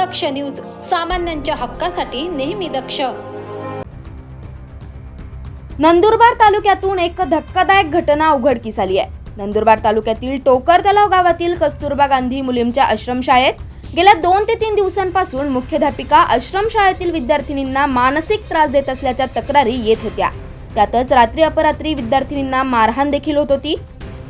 दक्ष news सामान्यांच्या हक्कासाठी नेहमी दक्ष. नंदुरबार तालुक्यातून एक धक्कादायक घटना उघडकीस आली आहे. नंदुरबार तालुक्यातील टोकर तलाव गावातील कस्तुरबा गांधी मुलींच्या आश्रमशाळेत गेल्या दोन ते तीन दिवसांपासून मुख्याध्यापिका आश्रमशाळेतील विद्यार्थिनींना मानसिक त्रास देत असल्याच्या तक्रारी येत होत्या. त्यातच रात्री अपरात्री विद्यार्थिनींना मारहाण देखील होत होती.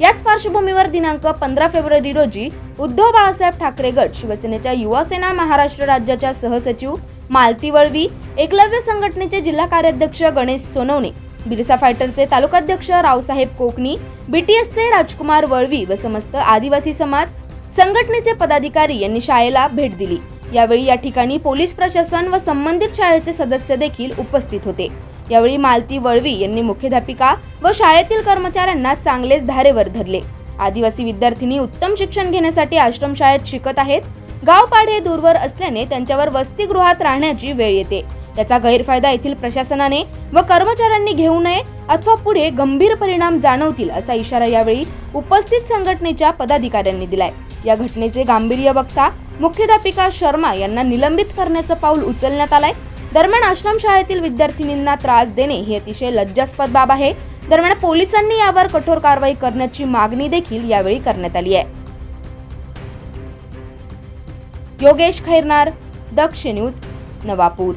याच पार्श्वभूमीवर दिनांक पंधरा फेब्रुवारी रोजी उद्धव बाळासाहेब ठाकरे गट शिवसेनेच्या युवासेना महाराष्ट्र राज्याच्या सहसचिव मालती वळवी एकलव्य संघटनेचे जिल्हा कार्याध्यक्ष गणेश सोनवणे बिरसा फायटरचे तालुकाध्यक्ष रावसाहेब कोकणी बीटीएसचे राजकुमार वळवी व समस्त आदिवासी समाज संघटनेचे पदाधिकारी यांनी शाळेला भेट दिली. यावेळी या ठिकाणी पोलीस प्रशासन व संबंधित शाळेचे सदस्य देखील उपस्थित होते. यावेळी मालती वळवी यांनी मुख्याध्यापिका व शाळेतील कर्मचाऱ्यांना चांगलेच धारेवर धरले. आदिवासी विद्यार्थिनी उत्तम शिक्षण घेण्यासाठी आश्रमशाळेत शिकत आहेत. गावपाडे दूरवर असल्याने त्यांच्यावर वसतिगृहात राहण्याची वेळ येते. त्याचा गैरफायदा येथील प्रशासनाने व कर्मचाऱ्यांनी घेऊ नये अथवा पुढे गंभीर परिणाम जाणवतील असा इशारा यावेळी उपस्थित संघटनेच्या पदाधिकाऱ्यांनी दिलाय. या घटनेचे गांभीर्य बघता मुख्याध्यापिका शर्मा यांना निलंबित करण्याचं पाऊल उचलण्यात आलंय. दरम्यान आश्रमशाळेतील विद्यार्थिनींना त्रास देणे ही अतिशय लज्जास्पद बाब आहे. दरम्यान पोलिसांनी यावर कठोर कारवाई करण्याची मागणी देखील यावेळी करण्यात आली आहे. योगेश खैरनार दक्ष न्यूज नवापूर.